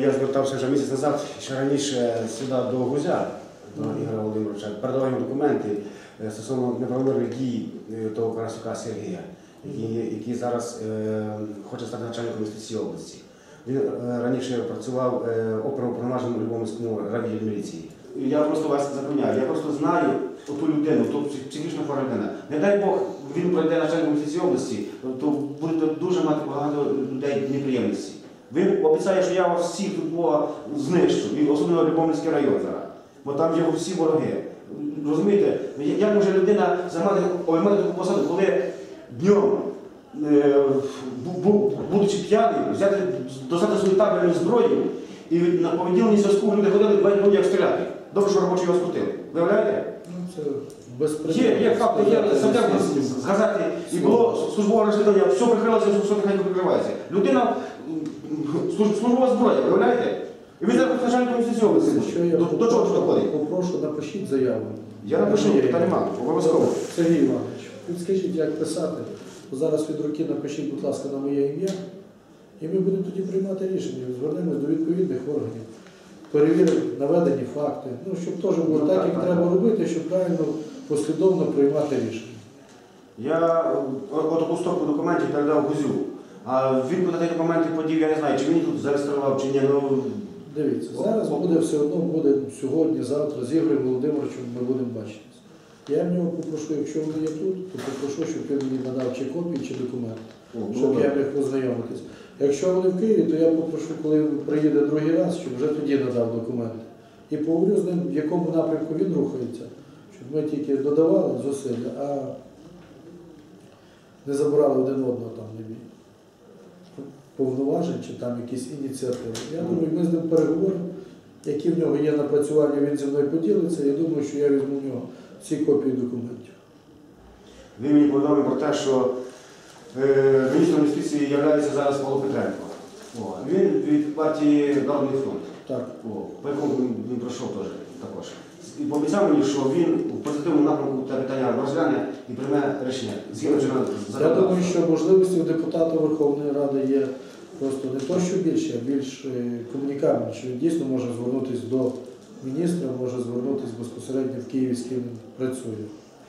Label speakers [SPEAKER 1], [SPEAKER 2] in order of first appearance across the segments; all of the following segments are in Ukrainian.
[SPEAKER 1] Я звертався вже місяць назад, ще раніше сюди до Гузя, до Ігоря Володимировича, передавав йому документи е, стосовно неправомірних дій е, того Карасюка Сергія, який, який зараз е, хоче стати начальником юстиції області. Він е, раніше працював е, оперуповноваженим у Любомирському райвідділі міліції. Я просто вас запевняю, я просто знаю ту людину, ту псих- психічно хвора людина. Не дай Бог, він пройде начальником юстиції області, то буде дуже мати багато людей неприємностей. Він обіцяє, що я вас всіх тут Бога знищу, і особливо Любомльський район зараз. Бо там є всі вороги. Розумієте, як може людина займати обіймати таку посаду, коли днем, е, бу- бу- будучи п'яним, взяти достати свою табельну зброю і на поведінні зв'язку люди ходили два дні, як стріляти. Добре, що робочі його скрутили. Виявляєте?
[SPEAKER 2] Ну.
[SPEAKER 1] Є, є факти, є стаття з і було службове розслідування, все прикрилося, все тихенько прикривається. Людина службова зброя, виявляєте? І він зараз начальником.
[SPEAKER 2] Що я
[SPEAKER 1] До, до чого ж доходить?
[SPEAKER 2] Попрошу, напишіть заяву.
[SPEAKER 1] Я напишу, питань нема, обов'язково.
[SPEAKER 2] Сергій Іванович, підскажіть, як писати. Зараз від руки напишіть, будь ласка, на моє ім'я, і ми будемо тоді приймати рішення. Звернемось до відповідних органів, перевіримо наведені факти. Ну, щоб теж було
[SPEAKER 1] Ну,
[SPEAKER 2] так, як треба робити, щоб правильно, послідовно приймати рішення.
[SPEAKER 1] Я е, отаку стопку документів передав Гузю. А він куди ті документи подів, я не знаю, чи він тут зареєстрував, чи ні. Ну,
[SPEAKER 2] Дивіться, зараз буде все одно, буде сьогодні, завтра з Ігорем Володимировичем ми будемо бачитися. Я в нього попрошу, якщо вони є тут, то попрошу, щоб він мені надав чи копії, чи документи, щоб я міг ознайомитись. Якщо вони в Києві, то я попрошу, коли він приїде другий раз, щоб вже тоді надав документи. І поговорю з ним, в якому напрямку він рухається, щоб ми тільки додавали зусилля, а не забирали один одного там повноважень чи там якісь ініціативи. Я думаю, ми з ним переговоримо, які в нього є напрацювання, він зі мною поділиться. Я думаю, що я візьму в нього всі копії документів.
[SPEAKER 1] Він мені повідомив про те, що е, міністром юстиції є зараз Павло Петренко. О, він від партії Народний фронт.
[SPEAKER 2] Так.
[SPEAKER 1] О, по якому він, він пройшов теж також. І пообіцяв мені, що він в позитивному напрямку те питання розгляне і прийме рішення. Згідно
[SPEAKER 2] Я
[SPEAKER 1] законодавства.
[SPEAKER 2] думаю, що можливості у депутата Верховної Ради є просто не то, що більше, а більш е, комунікабельні, що він дійсно може звернутися до міністра, може звернутися безпосередньо в Києві, з ким працює.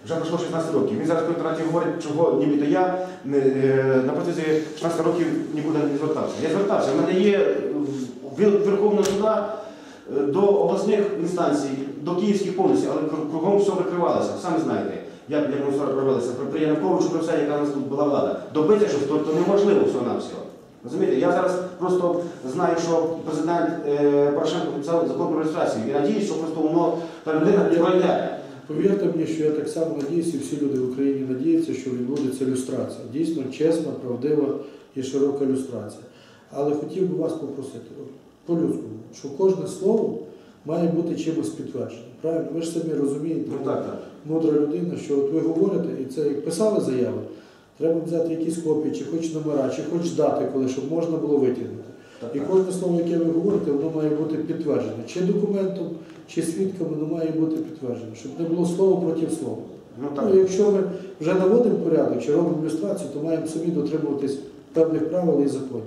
[SPEAKER 1] Вже пройшло 16 років. Він зараз по інтернеті говорить, чого нібито я не, е, на протязі 16 років нікуди не звертався. Я звертався. У мене є е, від Верховного суда до обласних інстанцій, до київських повністю, але кругом все прикривалося. Самі знаєте, як, все робилося. При, при Януковичу, про все, яка у нас тут була влада. Добитися щось, то, то неможливо всього на всього. Розумієте, я зараз просто знаю, що президент е, Порошенко підписав закон про реєстрацію і надіюсь, що просто воно та людина пройде.
[SPEAKER 2] Повірте мені, що я так само надіюся, і всі люди в Україні надіються, що відбудеться люстрація. Дійсно чесна, правдива і широка люстрація. Але хотів би вас попросити, по-людському, що кожне слово має бути чимось підтверджене. Правильно? Ви ж самі розумієте,
[SPEAKER 1] Ну так, так.
[SPEAKER 2] мудра людина, що от ви говорите, і це як писали заяви, треба взяти якісь копії, чи хоч номера, чи хоч дати, коли щоб можна було витягнути. І кожне слово, яке ви говорите, воно має бути підтверджене. Чи документом, чи свідками, воно має бути підтверджене, щоб не було слова проти слова.
[SPEAKER 1] Ну, так.
[SPEAKER 2] Ну, якщо ми вже наводимо порядок чи робимо ілюстрацію, то маємо самі дотримуватись певних правил і законів.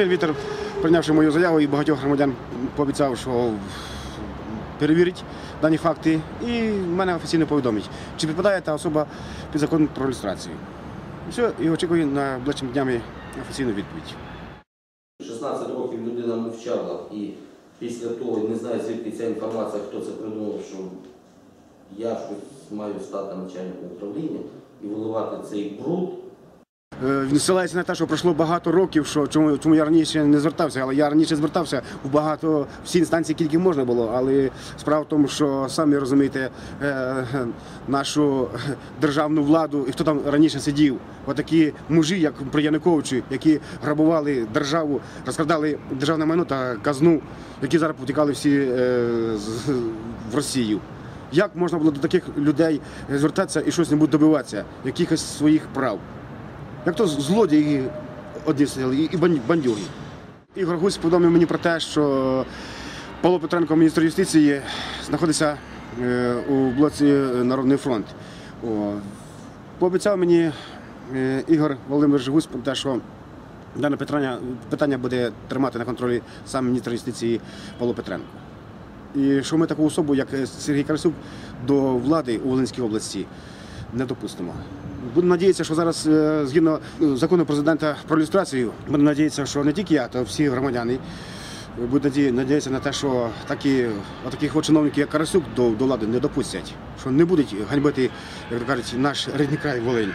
[SPEAKER 1] Е, Вітер, прийнявши мою заяву і багатьох громадян пообіцяв, що перевірить дані факти і мене офіційно повідомить, чи підпадає та особа під закон про ілюстрацію. Все, і очікую на ближчими днями офіційну відповідь.
[SPEAKER 3] 16 років людина мовчала і після того не знаю, звідки ця інформація, хто це придумав, що я щось маю стати начальником управління і виливати цей бруд.
[SPEAKER 1] Е, Він ссилається на те, що пройшло багато років, що чому, чому я раніше не звертався, але я раніше звертався в багато всі інстанції, скільки можна було. Але справа в тому, що самі розумієте е, нашу державну владу і хто там раніше сидів, отакі мужі, як при Януковичі, які грабували державу, розкрадали державне майно та казну, які зараз потікали всі е, в Росію. Як можна було до таких людей звертатися і щось небудь добиватися, якихось своїх прав? Як то злодії одні і бандюги. Ігор Гусь повідомив мені про те, що Павло Петренко, міністр юстиції, знаходиться е, у блоці Народний фронт. О, Пообіцяв мені е, Ігор Володимирович Гусь про те, що дане питання, питання буде тримати на контролі сам міністр юстиції Павло Петренко. І що ми таку особу, як е, Сергій Карасюк, до влади у Волинській області не допустимо. Буду надіятися, що зараз, е, згідно е, закону президента про люстрацію, буду надіятися, що не тільки я, то всі громадяни будуть надіятися на те, що такі, таких чиновників, як Карасюк, до, до влади не допустять, що не будуть ганьбити, як то кажуть, наш рідний край Волинь.